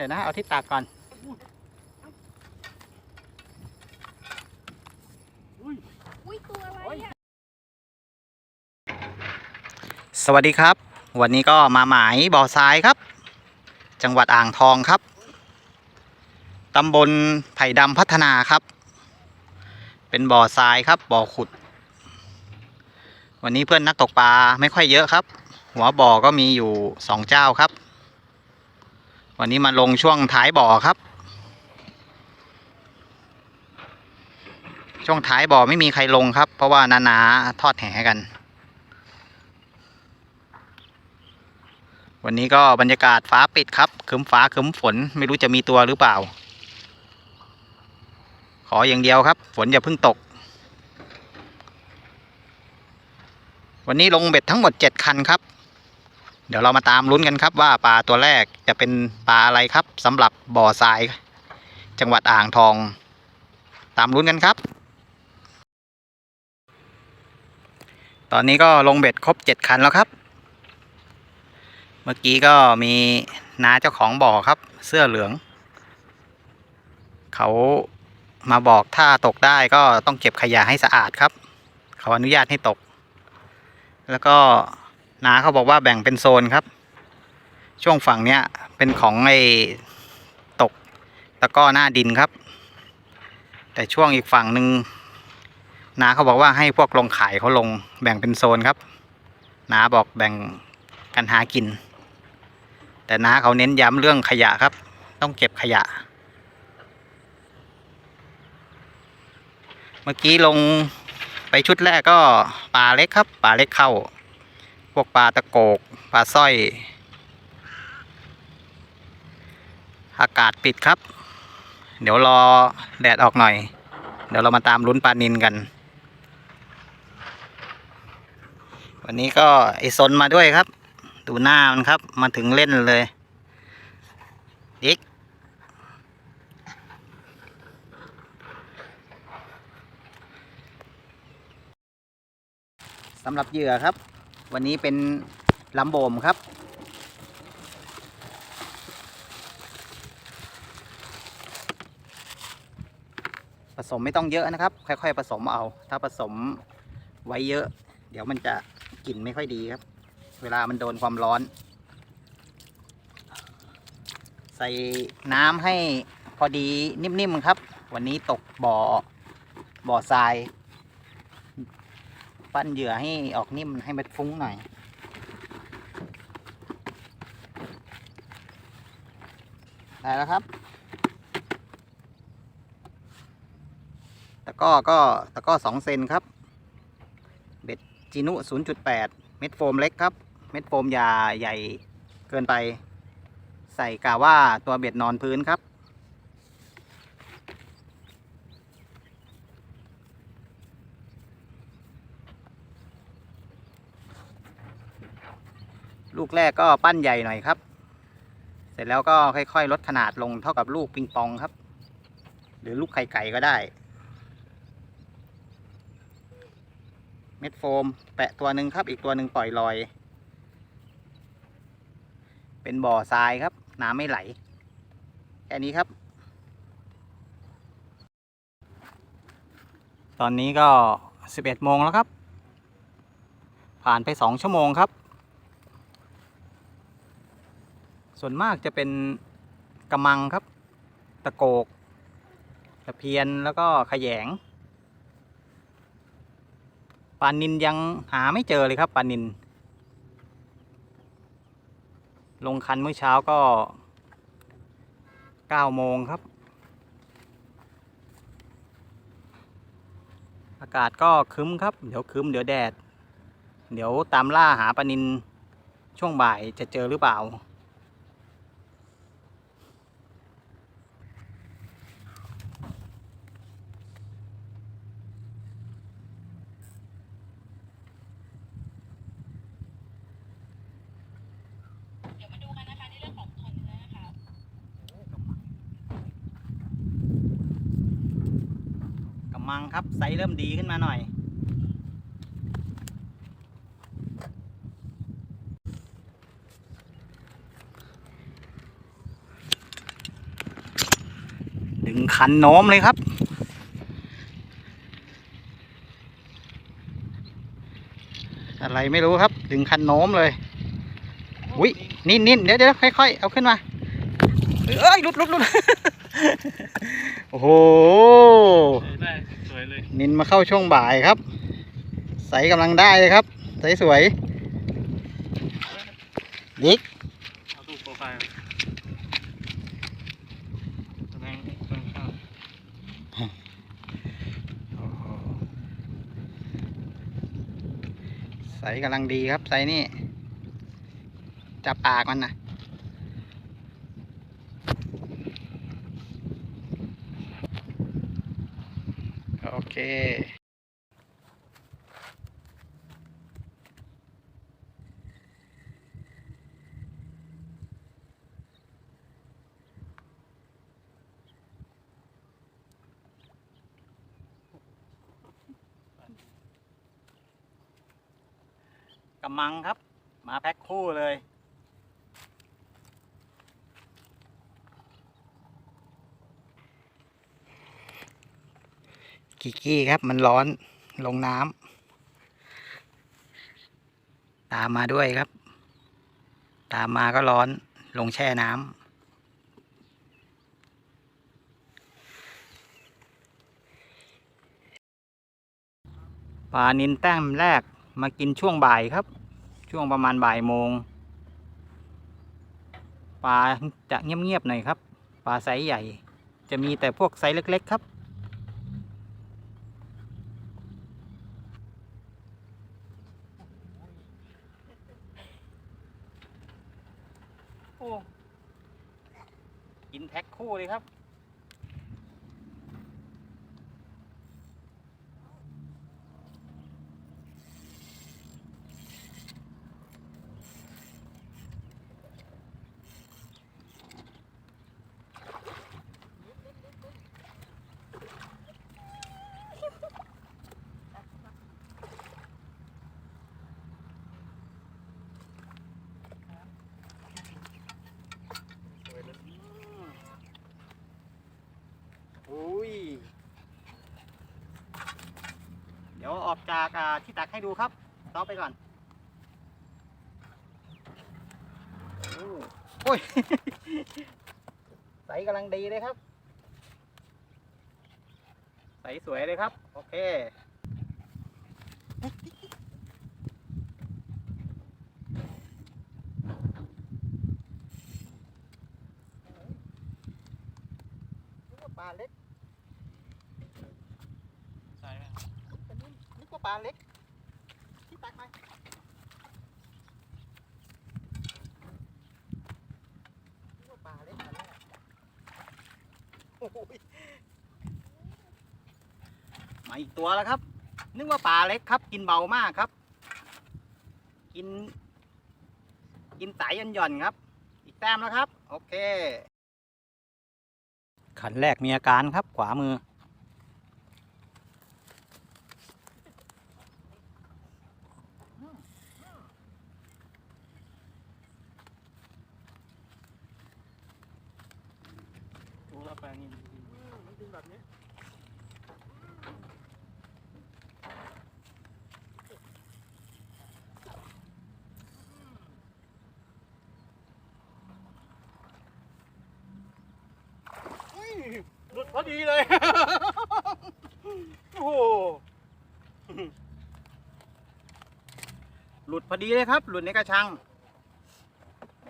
ดี๋ยวนะเดี๋ยวนะ เอาที่ตากก่อนอุ้ยตัวอะไรอะสวัสดีครับ วันนี้ก็มาหมายบ่อทรายครับ จังหวัดอ่างทองครับตำบลไผ่ดำพัฒนาครับ เป็นบ่อทรายครับบ่อขุด วันนี้เพื่อนนักตกปลาไม่ค่อยเยอะครับ หัวบ่อก็มีอยู่สองเจ้าครับ วันนี้มาลงช่วงท้ายบ่อครับ ช่วงท้ายบ่อไม่มีใครลงครับ เพราะว่านานาทอดแหกัน วันนี้ก็บรรยากาศฟ้าปิดครับครึ้มฟ้าครึ้มฝนไม่รู้จะมีตัวหรือเปล่า ขออย่างเดียวครับ ฝนอย่าเพิ่งตก วันนี้ลงเบ็ดทั้งหมดเจ็ดคันครับ เดี๋ยวเรามาตามลุ้นกันครับว่าปลาตัวแรกจะเป็นปลาอะไรครับสำหรับบ่อทราย จังหวัดอ่างทอง ตามลุ้นกันครับ ตอนนี้ก็ลงเบ็ดครบเจ็ดคันแล้วครับ เมื่อกี้ก็มีน้าเจ้าของบ่อครับ เสื้อเหลือง เขามาบอกถ้าตกได้ก็ต้องเก็บขยะให้สะอาดครับ เขาอนุญาตให้ตก แล้วก็ นาเขาบอกว่าแบ่งเป็นโซนครับ ช่วงฝั่งเนี้ยเป็นของไอ้ตกตะก้อหน้าดินครับ แต่ช่วงอีกฝั่งหนึ่งนาเขาบอกว่าให้พวกลงขายเขาลงแบ่งเป็นโซนครับนาบอกแบ่งกันหากิน แต่นาเขาเน้นย้ำเรื่องขยะครับ ต้องเก็บขยะ เมื่อกี้ลงไปชุดแรกก็ปลาเล็กครับปลาเล็กเข้า พวกปลาตะโกกปลาสร้อย อากาศปิดครับ เดี๋ยวรอแดดออกหน่อย เดี๋ยวเรามาตามลุ้นปลานินกัน วันนี้ก็ไอซนมาด้วยครับ ดูหน้ามันครับ มาถึงเล่นเลยอีกสำหรับเหยื่อครับ วันนี้เป็นลำโบมครับ ผสมไม่ต้องเยอะนะครับ ค่อย ๆ ผสมเอา ถ้าผสมไว้เยอะ เดี๋ยวมันจะกลิ่นไม่ค่อยดีครับ เวลามันโดนความร้อน ใส่น้ำให้พอดีนิ่ม ๆ ครับ วันนี้ตกบ่อบ่อทราย ปั้นเหยื่อให้ออกนิ่มให้มันฟุ้งหน่อย ได้แล้วครับ ตะก้อก็ตะก้อสองเซนครับ เบ็ดจีนุ 0.8 เม็ดโฟมเล็กครับ เม็ดโฟมยาใหญ่เกินไป ใส่กาว่าตัวเบ็ดนอนพื้นครับ ลูกแรกก็ปั้นใหญ่หน่อยครับ เสร็จแล้วก็ค่อย ๆ ลดขนาดลงเท่ากับลูกปิงปองครับ หรือลูกไข่ไก่ก็ได้ เม็ดโฟม แปะตัวหนึ่งครับ อีกตัวหนึ่งปล่อยลอย เป็นบ่อทรายครับ น้ำไม่ไหล แค่นี้ครับ ตอนนี้ก็ 11โมงแล้วครับ ผ่านไป 2 ชั่วโมงครับ ส่วนมากจะเป็นกระมังครับ ตะโกกตะเพียนแล้วก็ขยงปลานินยังหาไม่เจอเลยครับปลานิน ลงคันเมื่อเช้าก็9โมงครับ อากาศก็คึ้มครับ เดี๋ยวคึ้มเดี๋ยวแดด เดี๋ยวตามล่าหาปลานินช่วงบ่ายจะเจอหรือเปล่า เดี๋ยวมาดูกันนะคะในเรื่องของตัวเนื้อนะคะ กำมัง ครับไซส์เริ่มดีขึ้นมาหน่อย ดึงคันโน้มเลยครับอะไรไม่รู้ครับ ดึงคันโน้มเลย อุ้ยนิ่นนิ่นเดี๋ยวเดี๋ยวค่อยๆ เอาขึ้นมา เอ้ยลุดลุดลุดโอ้โห วยเลยนินมาเข้าช่วงบ่ายครับ ใสกำลังได้เลยครับ ใสสวยดิกเอาตู้โปรไฟล์แสดงเพิ่มเข้าใสกำลังดีครับ ใสนี่ จับปากมันนะ เคกำมังครับ มาแพ็คคู่เลย กิกกี้ครับ มันร้อนลงน้ำตามมาด้วยครับ ตามมาก็ร้อนลงแช่น้ำปลานินแต้มแรกมากินช่วงบ่ายครับ ช่วงประมาณบ่ายโมงปลาจะเงียบๆหน่อยครับปลาไซส์ใหญ่ จะมีแต่พวกไซส์เล็ก ๆ ครับ โอ้ กินแพ็คคู่เลยครับ อุ้ย เดี๋ยว ออกจากที่ตักให้ดูครับต่อไปก่อนโอ้โอ้ยใสกำลังดีเลยครับ ใสสวยเลยครับ โอเค ปลาเล็ก ใช่ไหม อันนี้นึกว่าปลาเล็กที่ตักไปนึกว่าปลาเล็กอันนี้อะโอ้ยมาอีกตัวแล้วครับ นึกว่าปลาเล็กครับ กินเบามากครับ กิน กินสายหย่อนๆครับ อีกแต้มแล้วครับ โอเค ขันแรกมีอาการครับขวามือ รู้แล้วแปลงนี่มันดึงแบบนี้หลุดพอดีเลย โอ้โหหลุดพอดีเลยครับ หลุดในกระชัง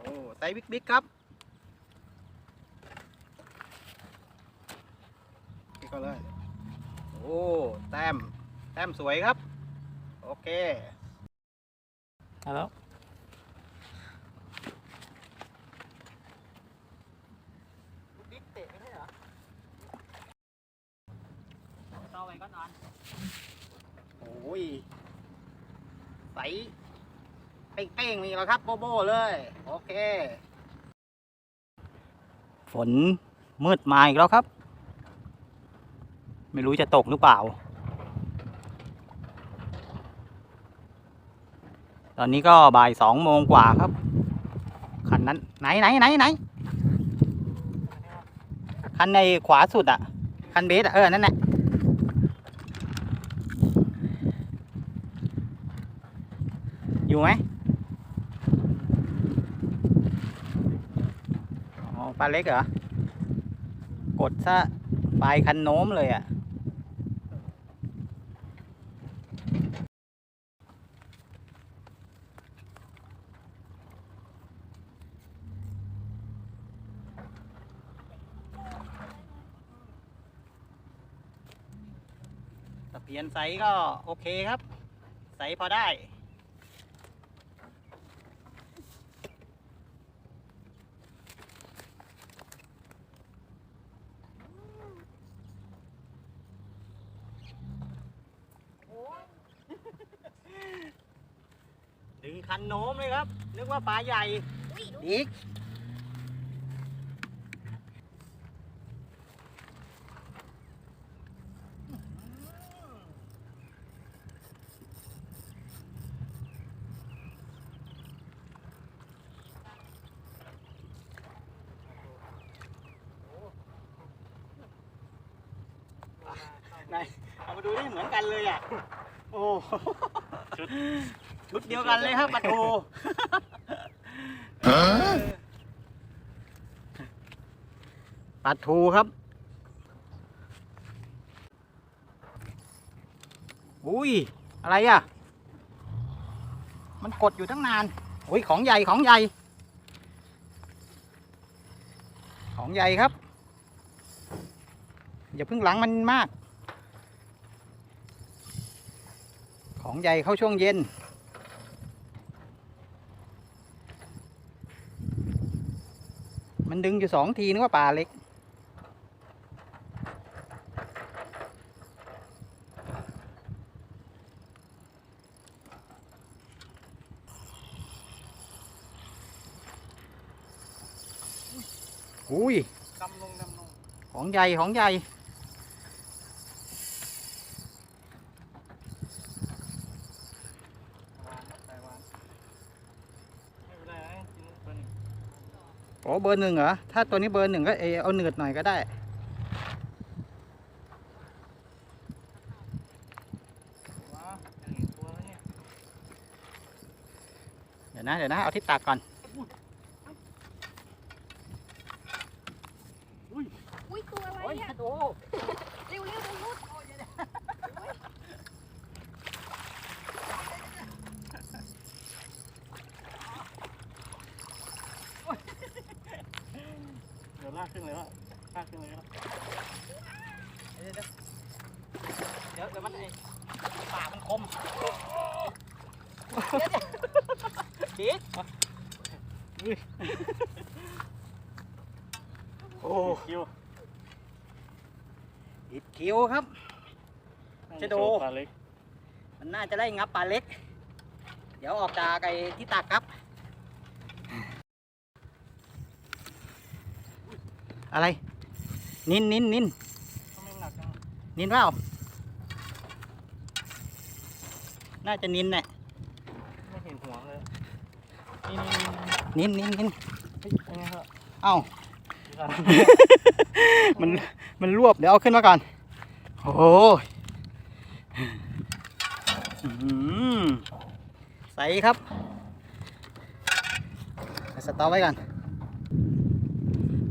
โอ้ไซส์บิ๊กๆครับ นี่ก็เลย โอ้แต้มแต้มสวยครับ โอเคแล้วบิ๊กเตะไม่ใช่เหรอต่อไปก็นอน โอ้ย ใสเป้งๆนี่แหละครับ โบโบเลย โอเค ฝนมืดมาอีกแล้วครับ ไม่รู้จะตกหรือเปล่า ตอนนี้ก็บ่ายสองโมงกว่าครับ คันนั้นไหนไหนไหนไหนคันในขวาสุดอะ คันเบสอะ เออ นั่นแหละอยู่ไหมอ๋อปลาเล็กเหรอกดซะปลายคันโน้มเลยอะ ตะเพียนไซส์ก็โอเคครับไซส์พอได้ดึงคันโน้มเลยครับ นึกว่าปลาใหญ่อุ้ยดูอีก ไหนเอามาดูนี่เหมือนกันเลยอะ โอ้ ชุด ชุด เดียวกันเลยครับปะโทปลาทูครับ อุ้ย อะไรอะ มันกดอยู่ตั้งนาน อุ้ย ของใหญ่ ของใหญ่ ของใหญ่ครับ อย่าเพิ่งหลังมันมาก ของใหญ่เข้าช่วงเย็น มัน ดึงอยู่สองทีนึกว่าปลาเล็ก อุ้ยดำลงดำลงของใหญ่ ของใหญ่ วางใส่วางไม่เป็นไรนะกินตัวนี้ โอ้เบอร์หนึ่งเหรอ ถ้าตัวนี้เบอร์หนึ่งก็เออเอาเนืดหน่อยก็ได้ เดี๋ยวนะ เดี๋ยวนะ เอาที่ตากก่อน อุ้ยตัวอะไรอะ โอ้ เร็วเร็วเร็วรุดโอ้ยเดี๋ยว เดี๋ยวลากขึ้นเลยวะลากขึ้นเลยครับ เดี๋ยวเดี๋ยวมันไอ้ ปากมันคมจีดโอ้คิวอิดคิวครับจะโดปลาเล็กมันน่าจะได้งับปลาเล็ก เดี๋ยวออกจากไอ้ที่ตักครับ อะไร นินนินนินทำไมหนักจังนินเปล่า น่าจะนินแหละไม่เห็นหัวเลยนี่นี่นี่นินนินนินเฮ้ยเป็นไงครับเอ้าดีครับมันมันรวบเดี๋ยวเอาขึ้นมาก่อนโอ้โหอื้อหือใสครับสต็อปไว้ก่อน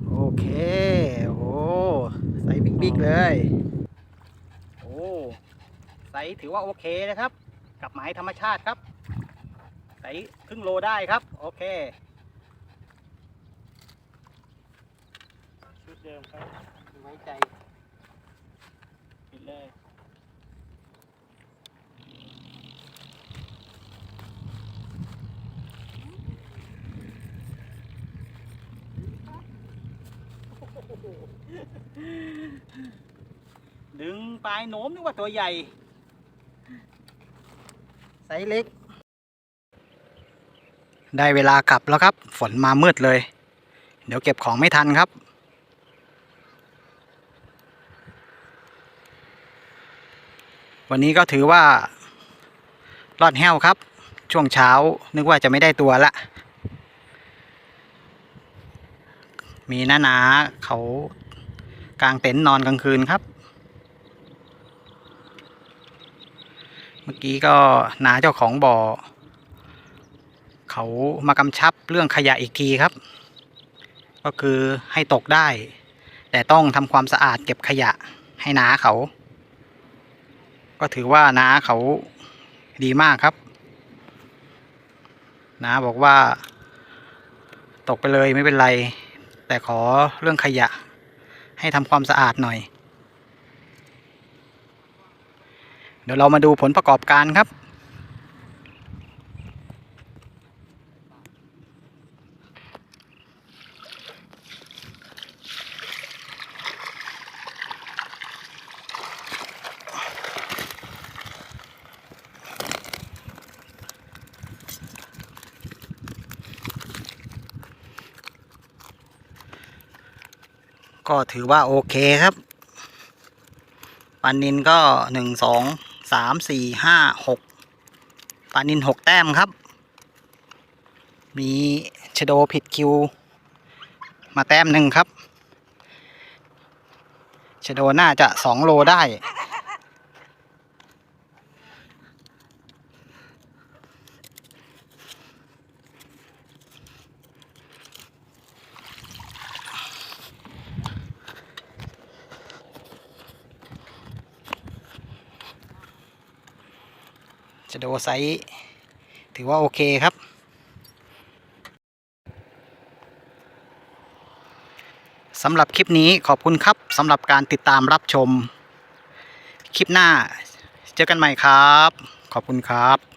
โอเค โอ้ใสบิ๊กๆเลย โอ้ใสถือว่าโอเคนะครับ กับหมายธรรมชาติครับใสครึ่งโลได้ครับ โอเคชุดเดิมครับไว้ใจปิดเลยดึงปลายโน้มนึกว่าตัวใหญ่ ไซส์เล็ก ได้เวลากลับแล้วครับ ฝนมามืดเลย เดี๋ยวเก็บของไม่ทันครับ วันนี้ก็ถือว่า รอดแห้วครับ ช่วงเช้านึกว่าจะไม่ได้ตัวละ มีหน้าหนาเขากลางเต็นท์นอนกลางคืนครับ เมื่อกี้ก็นาเจ้าของบ่อ เขามากำชับเรื่องขยะอีกทีครับ ก็คือให้ตกได้ แต่ต้องทำความสะอาดเก็บขยะให้นาเขา ก็ถือว่านาเขาดีมากครับนาบอกว่า ตกไปเลยไม่เป็นไร แต่ขอเรื่องขยะ ให้ทำความสะอาดหน่อย เดี๋ยวเรามาดูผลประกอบการครับ ก็ถือว่าโอเคครับปลานินก็หนึ่งสอง สามสี่ห้าหกปลานินหกแต้มครับ มีชโดผิดคิว มาแต้มหนึ่งครับชโดน่าจะสองโลได้ ชะโดไซส์ถือว่าโอเคครับ สำหรับคลิปนี้ขอบคุณครับสำหรับการติดตามรับชม คลิปหน้าเจอกันใหม่ครับ ขอบคุณครับ